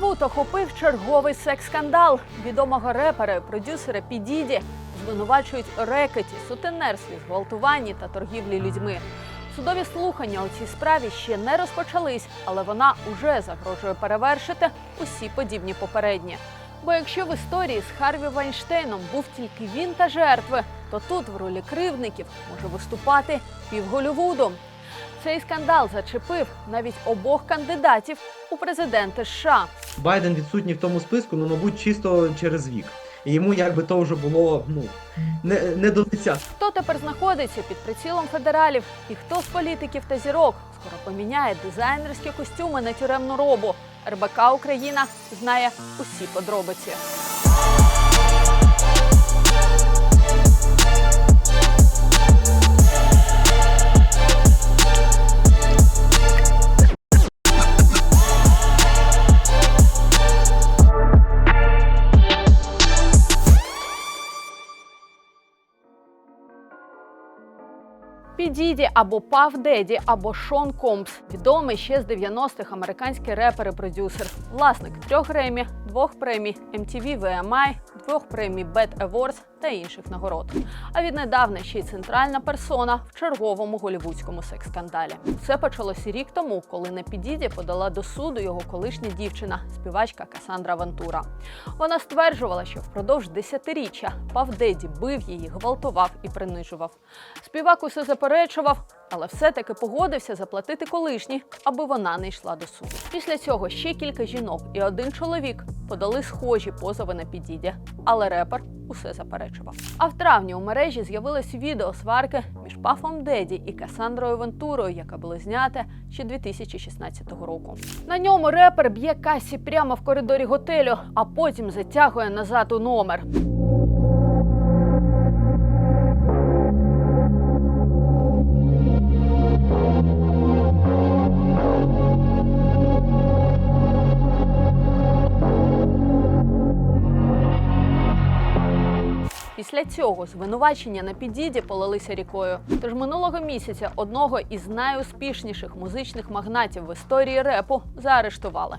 Голівуд охопив черговий секс-скандал. Відомого репера і продюсера Пі Діді звинувачують рекеті, сутенерстві, зґвалтуванні та торгівлі людьми. Судові слухання у цій справі ще не розпочались, але вона уже загрожує перевершити усі подібні попередні. Бо якщо в історії з Харві Вайнштейном був тільки він та жертви, то тут в ролі кривдників може виступати пів Голлівуду. Цей скандал зачепив навіть обох кандидатів у президенти США. Байден відсутній в тому списку, ну, мабуть, чисто через вік. І йому якби то вже було ну, не, не до лиця. Хто тепер знаходиться під прицілом федералів, і хто з політиків та зірок скоро поміняє дизайнерські костюми на тюремну робу. РБК Україна знає усі подробиці. Пі Діді або Пав Деді, або Шон Компс, відомий ще з 90-х американський репер і продюсер, власник трьох Гремі, двох премій MTV VMI, двох премій BET Awards та інших нагород. А віднедавна ще й центральна персона в черговому голівудському секс-скандалі. Все почалося рік тому, коли на Пі Діді подала до суду його колишня дівчина, співачка Касандра Вантура. Вона стверджувала, що впродовж десятиріччя Пав Деді бив її, гвалтував і принижував. Співак усе заперечував, але все-таки погодився заплатити колишній, аби вона не йшла до суду. Після цього ще кілька жінок і один чоловік подали схожі позови на підіді, але репер усе заперечував. А в травні у мережі з'явилось відео сварки між Пафом Деді і Касандрою Вентурою, яке було знято ще 2016 року. На ньому репер б'є касі прямо в коридорі готелю, а потім затягує назад у номер. Цього звинувачення на підіді полилися рікою. Тож минулого місяця одного із найуспішніших музичних магнатів в історії репу заарештували.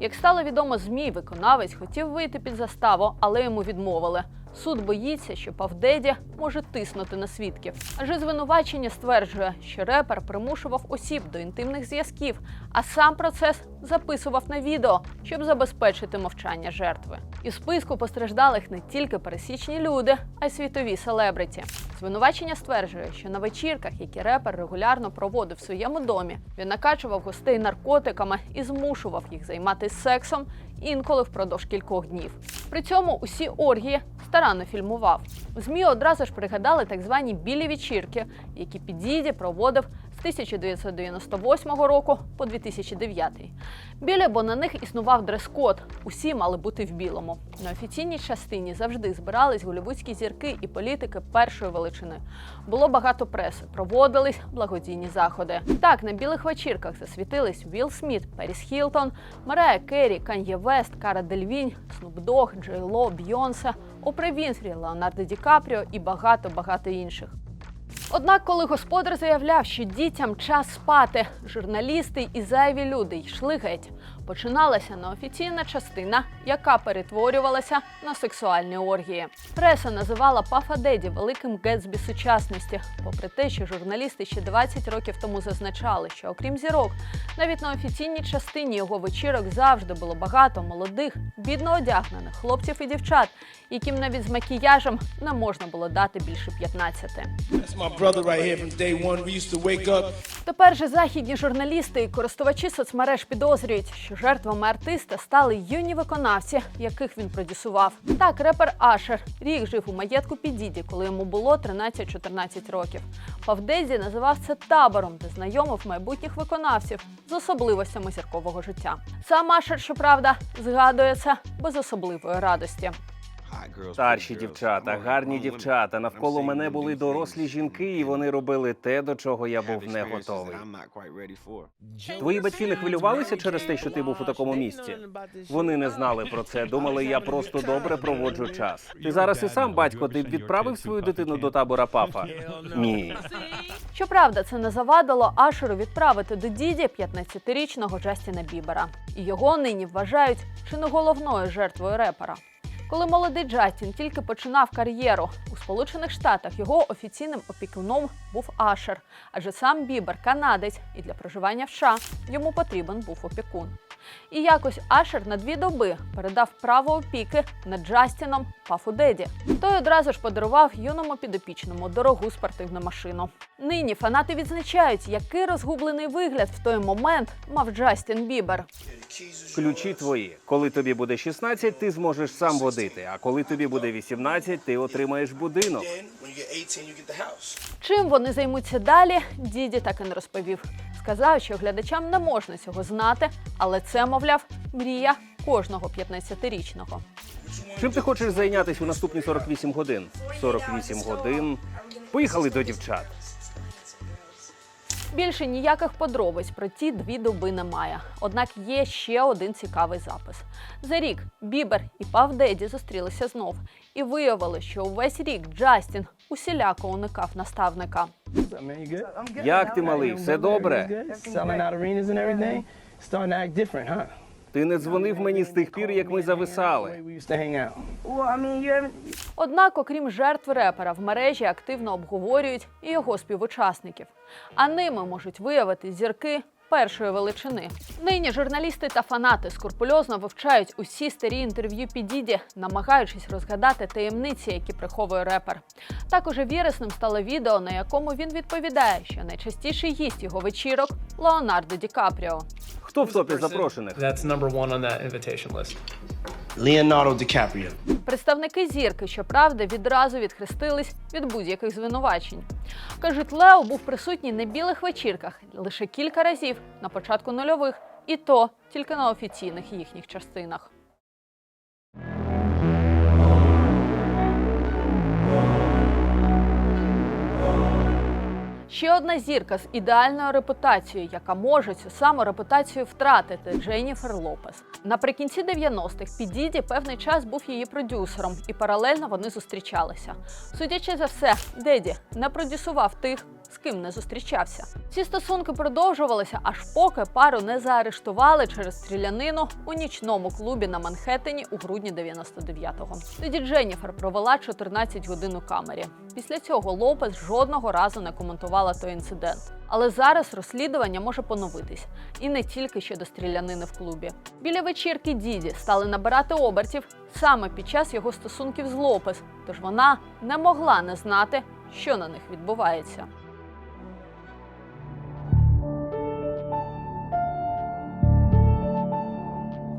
Як стало відомо ЗМІ, виконавець хотів вийти під заставу, але йому відмовили. Суд боїться, що Павдеді може тиснути на свідків. Адже звинувачення стверджує, що репер примушував осіб до інтимних зв'язків, а сам процес записував на відео, щоб забезпечити мовчання жертви. І в списку постраждалих не тільки пересічні люди, а й світові селебриті. Звинувачення стверджує, що на вечірках, які репер регулярно проводив в своєму домі, він накачував гостей наркотиками і змушував їх займатися сексом інколи впродовж кількох днів. При цьому усі оргії старанно фільмував. ЗМІ одразу ж пригадали так звані білі вечірки, які Підіді проводив з 1998 року по 2009. Білі, бо на них існував дрес-код. Усі мали бути в білому. На офіційній частині завжди збирались голівудські зірки і політики першої величини. Було багато преси, проводились благодійні заходи. Так, на білих вечірках засвітились Вілл Сміт, Періс Хілтон, Марая Керрі, Кан'є Вест, Кара Дельвінь, Снуп Дог, Джей Бйонсе, Опре Вінфрі, Леонардо Ді Капріо і багато-багато інших. Однак, коли господар заявляв, що дітям час спати, журналісти і зайві люди йшли геть. Починалася неофіційна частина, яка перетворювалася на сексуальні оргії. Преса називала Пафа Деді великим Гетсбі сучасності, попри те, що журналісти ще 20 років тому зазначали, що окрім зірок, навіть на офіційній частині його вечірок завжди було багато молодих, бідно одягнених хлопців і дівчат, яким навіть з макіяжем не можна було дати більше 15. That's my brother right here from day one. We used to wake up. Тепер же західні журналісти і користувачі соцмереж підозрюють, що жертвами артиста стали юні виконавці, яких він продюсував. Так, репер Ашер рік жив у маєтку Підіді, коли йому було 13-14 років. Павдезі називав це табором, де знайомив майбутніх виконавців з особливостями зіркового життя. Сам Ашер, щоправда, згадує це без особливої радості. Старші дівчата, гарні дівчата. Навколо мене були дорослі жінки, і вони робили те, до чого я був не готовий. Твої батьки не хвилювалися через те, що ти був у такому місці? Вони не знали про це. Думали, я просто добре проводжу час. Ти зараз і сам батько. Ти б відправив свою дитину до табора пафа? Ні. Щоправда, це не завадило Ашеру відправити до діді 15-річного Джастіна Бібера. І його нині вважають чи не головною жертвою репера. Коли молодий Джастін тільки починав кар'єру у Сполучених Штатах, його офіційним опікуном був Ашер, адже сам Бібер канадець, і для проживання в США йому потрібен був опікун. І якось Ашер на дві доби передав право опіки над Джастіном Пафу Деді. Той одразу ж подарував юному підопічному дорогу спортивну машину. Нині фанати відзначають, який розгублений вигляд в той момент мав Джастін Бібер. Ключі твої. Коли тобі буде 16, ти зможеш сам водити. А коли тобі буде 18, ти отримаєш будинок. Then, when you get 18, you get the house. Чим вони займуться далі, діді так і не розповів. Сказав, що глядачам не можна цього знати, але це, мовляв, мрія кожного 15-річного. Чим ти хочеш зайнятися у наступні 48 годин? 48 годин. Поїхали до дівчат. Більше ніяких подробиць про ті дві доби немає. Однак є ще один цікавий запис. За рік Бібер і Пав Деді зустрілися знов і виявили, що увесь рік Джастін усіляко уникав наставника. Як ти малий? Все добре? Starting to act different, huh? Ти не дзвонив мені з тих пір, як ми зависали. we used to hang out. Well, I mean, you haven't. Однак, окрім жертв репера, в мережі активно обговорюють і його співучасників. А ними можуть виявити зірки першої величини. Нині журналісти та фанати скрупульозно вивчають усі старі інтерв'ю Підіді, намагаючись розгадати таємниці, які приховує репер. Також вірисним стало відео, на якому він відповідає, що найчастіший гість його вечірок Леонардо Ді Капріо. Хто в топі запрошених? That's number one on that invitation list. Leonardo DiCaprio. Представники зірки, щоправда, відразу відхрестились від будь-яких звинувачень. Кажуть, Лео був присутній на білих вечірках лише кілька разів на початку нульових, і то тільки на офіційних їхніх частинах. Ще одна зірка з ідеальною репутацією, яка може цю саму репутацію втратити Дженніфер Лопес. Наприкінці 90-х Підіді певний час був її продюсером, і паралельно вони зустрічалися. Судячи за все, Деді не продюсував тих, з ким не зустрічався. Ці стосунки продовжувалися, аж поки пару не заарештували через стрілянину у нічному клубі на Манхеттені у грудні 99-го. Тоді Дженніфер провела 14 годин у камері. Після цього Лопес жодного разу не коментувала той інцидент. Але зараз розслідування може поновитись і не тільки щодо стрілянини в клубі. Біля вечірки Діді стали набирати обертів саме під час його стосунків з Лопес, тож вона не могла не знати, що на них відбувається.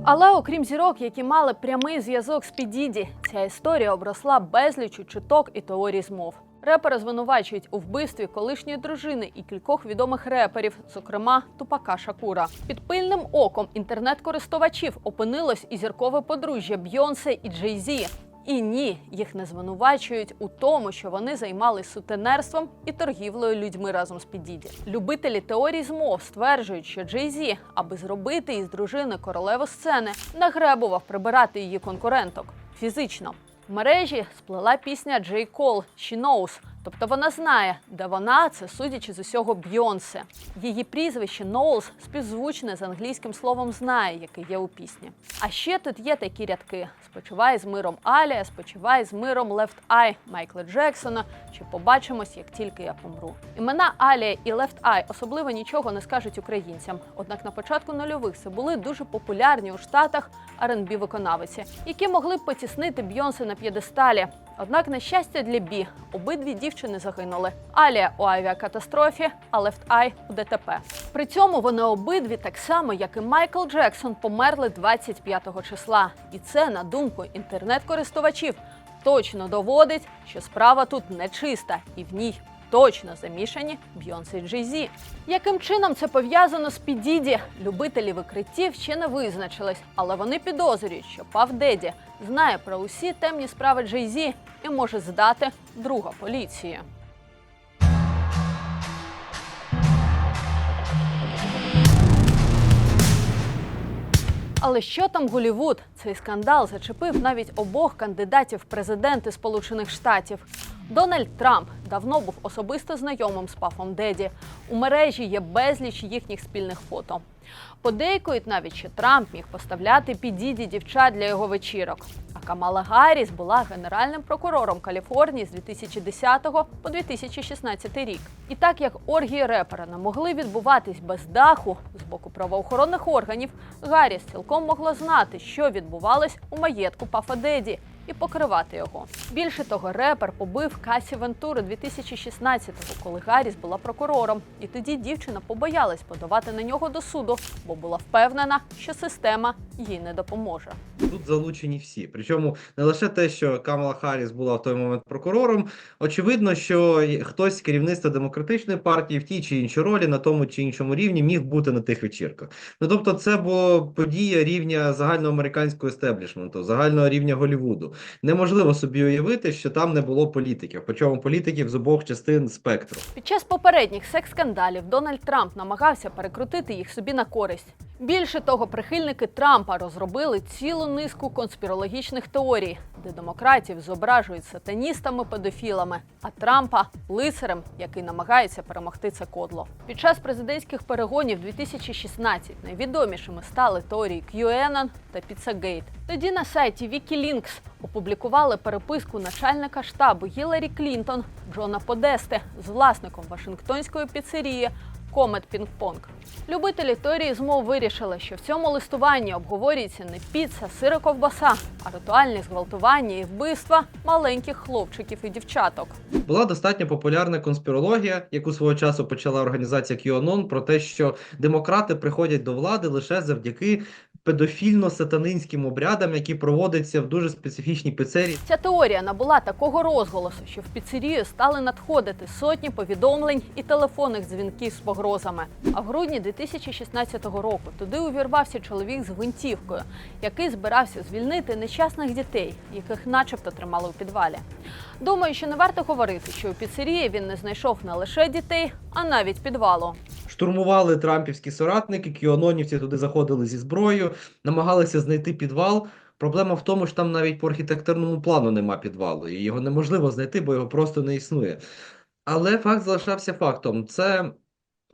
Але окрім зірок, які мали прямий зв'язок з Підіді, ця історія обросла безлічу чуток і теорій змов. Репера звинувачують у вбивстві колишньої дружини і кількох відомих реперів, зокрема Тупака Шакура. Під пильним оком інтернет-користувачів опинилось і зіркове подружжя Бйонсе і Джей Зі. І ні, їх не звинувачують у тому, що вони займалися сутенерством і торгівлею людьми разом з Підіді. Любителі теорій змов стверджують, що Джей Зі, аби зробити із дружини королеву сцени, нагребував прибирати її конкуренток фізично. В мережі сплела пісня Джей Кол «She Knows», тобто вона знає, де вона це судячи з усього Бйонсе. Її прізвище Ноулс співзвучне з англійським словом знає, яке є у пісні. А ще тут є такі рядки: спочивай з миром Алія, спочивай з миром Left Eye Майкла Джексона. Чи побачимось, як тільки я помру. Імена Алія і Left Eye особливо нічого не скажуть українцям. Однак на початку нульових це були дуже популярні у штатах R&B виконавиці, які могли потіснити Бйонсе на п'єдесталі. Однак, на щастя для Бі, обидві дівчини загинули. Алія у авіакатастрофі, а Лефт Ай у ДТП. При цьому вони обидві, так само як і Майкл Джексон, померли 25 числа. І це, на думку інтернет-користувачів, точно доводить, що справа тут нечиста і в ній точно замішані Бйонсе і Джей-Зі. Яким чином це пов'язано з Підіді? Любителі викриттів ще не визначились, але вони підозрюють, що Пав Деді знає про усі темні справи Джей-Зі і може здати друга поліції. Але що там Голівуд? Цей скандал зачепив навіть обох кандидатів в президенти Сполучених Штатів. Дональд Трамп давно був особисто знайомим з Пафом Деді. У мережі є безліч їхніх спільних фото. Подейкують навіть, що Трамп міг поставляти підіді дівчат для його вечірок. А Камала Гарріс була генеральним прокурором Каліфорнії з 2010 по 2016 рік. І так як оргії репера не могли відбуватись без даху з боку правоохоронних органів, Гарріс цілком могла знати, що відбувалось у маєтку Пафа Деді, і покривати його. Більше того, репер побив Касі Вентуру 2016-го, коли Гарріс була прокурором. І тоді дівчина побоялась подавати на нього до суду, бо була впевнена, що система їй не допоможе. Тут залучені всі. Причому не лише те, що Камала Харріс була в той момент прокурором. Очевидно, що хтось з керівництва демократичної партії в тій чи іншій ролі на тому чи іншому рівні міг бути на тих вечірках. Ну тобто, це була подія рівня загальноамериканського естеблішменту, загального рівня Неможливо собі уявити, що там не було політиків, причому політиків з обох частин спектру. Під час попередніх секс-скандалів Дональд Трамп намагався перекрутити їх собі на користь. Більше того, прихильники Трампа розробили цілу низку конспірологічних теорій, де демократів зображують сатаністами-педофілами, а Трампа лицарем, який намагається перемогти це кодло. Під час президентських перегонів 2016 найвідомішими стали теорії QAnon та Pizzagate. Тоді на сайті WikiLeaks опублікували переписку начальника штабу Гіларі Клінтон Джона Подесте з власником Вашингтонської піцерії Комет Пінг-Понг. Любителі теорії змов вирішили, що в цьому листуванні обговорюється не піца, сиро ковбаса, а ритуальні зґвалтування і вбивства маленьких хлопчиків і дівчаток. Була достатньо популярна конспірологія, яку свого часу почала організація QAnon, про те, що демократи приходять до влади лише завдяки педофільно-сатанинським обрядам, які проводяться в дуже специфічній піцерії. Ця теорія набула такого розголосу, що в піцерію стали надходити сотні повідомлень і телефонних дзвінків з погрозами. А в грудні 2016 року туди увірвався чоловік з гвинтівкою, який збирався звільнити нещасних дітей, яких начебто тримали у підвалі. Думаю, що не варто говорити, що у піцерії він не знайшов не лише дітей, а навіть підвалу. Штурмували трампівські соратники, кіононівці туди заходили зі зброєю, намагалися знайти підвал. Проблема в тому, що там навіть по архітектурному плану нема підвалу, і його неможливо знайти, бо його просто не існує. Але факт залишався фактом. Це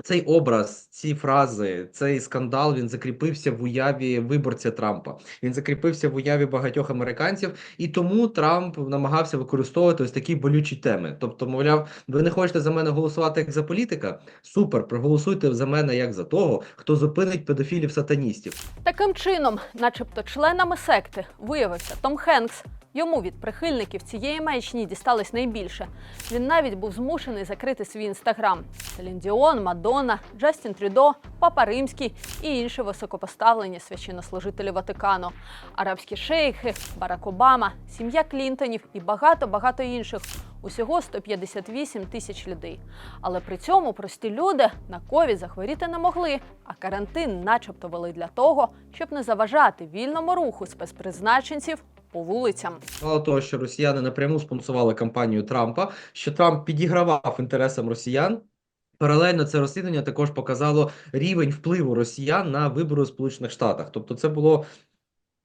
цей образ, ці фрази, цей скандал він закріпився в уяві виборця Трампа. Він закріпився в уяві багатьох американців, і тому Трамп намагався використовувати ось такі болючі теми. Тобто, мовляв, ви не хочете за мене голосувати як за політика? Супер, проголосуйте за мене як за того, хто зупинить педофілів сатаністів. Таким чином, начебто, членами секти виявився Том Хенкс. Йому від прихильників цієї маячні дісталось найбільше. Він навіть був змушений закрити свій інстаграм. Селін Діон, Мадонна, Джастін Трюдо, Папа Римський і інші високопоставлені священнослужителі Ватикану, арабські шейхи, Барак Обама, сім'я Клінтонів і багато багато інших. Усього 158 тисяч людей. Але при цьому прості люди на ковід захворіти не могли, а карантин, начебто, вели для того, щоб не заважати вільному руху спецпризначенців по вулицям. Мало того, що росіяни напряму спонсували кампанію Трампа, що Трамп підігравав інтересам росіян. Паралельно це розслідування також показало рівень впливу росіян на вибори у Сполучених Штатах. Тобто, це було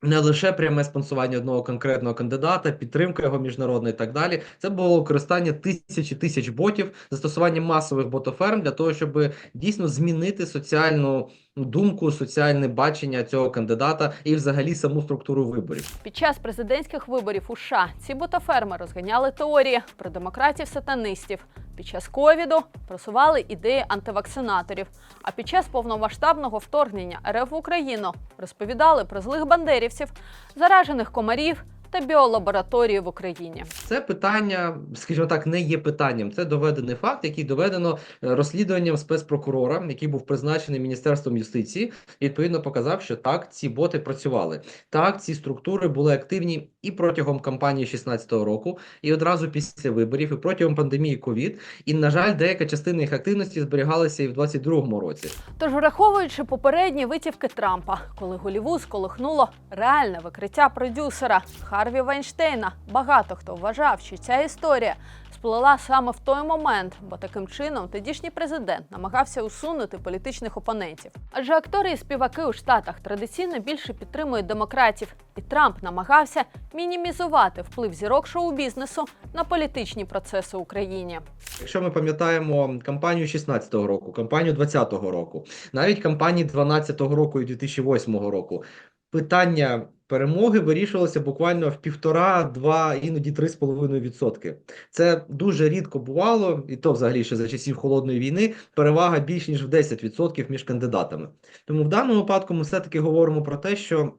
не лише пряме спонсування одного конкретного кандидата, підтримка його міжнародна і так далі. Це було використання тисячі тисяч ботів, застосування масових ботоферм для того, щоб дійсно змінити соціальну думку, соціальне бачення цього кандидата і взагалі саму структуру виборів. Під час президентських виборів у США ці ботаферми розганяли теорії про демократів-сатанистів. Під час ковіду просували ідеї антивакцинаторів. А під час повномасштабного вторгнення РФ в Україну розповідали про злих бандерівців, заражених комарів та біолабораторії в Україні. Це питання, скажімо так, не є питанням. Це доведений факт, який доведено е, розслідуванням спецпрокурора, який був призначений Міністерством юстиції, і відповідно показав, що так, ці боти працювали. Так, ці структури були активні і протягом кампанії 16-го року, і одразу після виборів, і протягом пандемії ковід. І на жаль, деяка частина їх активності зберігалася і в 22-му році. Тож, враховуючи попередні витівки Трампа, коли Голівуд сколихнуло реальне викриття продюсера Харві Вайнштейна, багато хто вважав, що ця історія сплила саме в той момент, бо таким чином тодішній президент намагався усунути політичних опонентів. Адже актори і співаки у Штатах традиційно більше підтримують демократів, і Трамп намагався мінімізувати вплив зірок шоу-бізнесу на політичні процеси в Україні. Якщо ми пам'ятаємо кампанію 16-го року, кампанію 20-го року, навіть кампанії 12-го року і 2008 року, питання перемоги вирішувалися буквально в півтора, два, іноді три з половиною відсотки. Це дуже рідко бувало, і то взагалі ще за часів холодної війни перевага більш ніж в 10% між кандидатами. Тому в даному випадку ми все-таки говоримо про те, що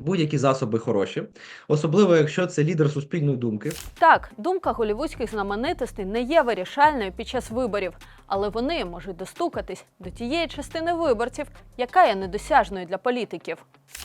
будь-які засоби хороші, особливо якщо це лідер суспільної думки. Так, думка голівудських знаменитостей не є вирішальною під час виборів, але вони можуть достукатись до тієї частини виборців, яка є недосяжною для політиків.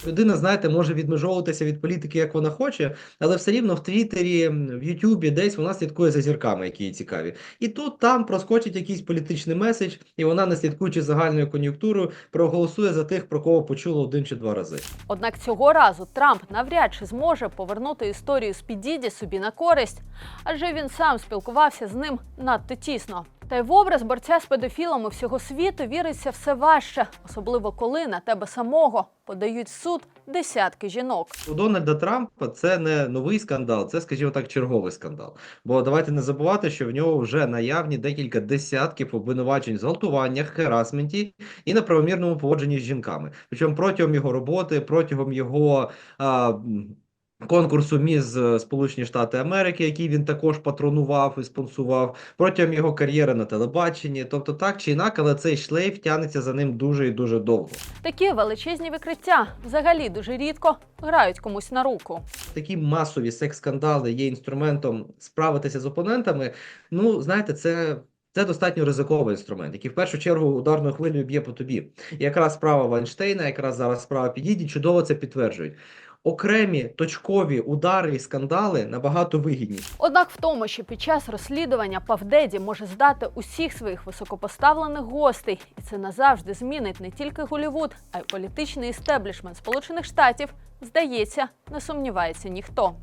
Людина, знаєте, може відмежовуватися від політики, як вона хоче, але все рівно в Твіттері, в Ютубі десь вона слідкує за зірками, які їй цікаві. І тут там проскочить якийсь політичний меседж, і вона, не слідкуючи загальною кон'юнктурою, проголосує за тих, про кого почула один чи два рази. Однак цього разу Трамп навряд чи зможе повернути історію з Підіді собі на користь, адже він сам спілкувався з ним надто тісно. Та й в образ борця з педофілами всього світу віриться все важче, особливо коли на тебе самого подають в суд десятки жінок. У Дональда Трампа це не новий скандал, це, скажімо так, черговий скандал. Бо давайте не забувати, що в нього вже наявні декілька десятків обвинувачень в зґвалтуваннях, херасменті і неправомірному поводженні з жінками. Причому протягом його роботи, протягом його. А, Конкурсу міс е, Сполучені Штати Америки, який він також патронував і спонсував, протягом його кар'єри на телебаченні. Тобто, так чи інакше, але цей шлейф тягнеться за ним дуже і дуже довго. Такі величезні викриття взагалі дуже рідко грають комусь на руку. такі масові секс-скандали є інструментом справитися з опонентами, ну знаєте, це. Це достатньо ризиковий інструмент, який в першу чергу ударною хвилею б'є по тобі. І якраз справа Вайнштейна, якраз зараз справа Підіді, чудово це підтверджують. Окремі точкові удари і скандали набагато вигідніші. Однак в тому, що під час розслідування Павдеді може здати усіх своїх високопоставлених гостей, і це назавжди змінить не тільки Голівуд, а й політичний істеблішмент Сполучених Штатів, здається, не сумнівається ніхто.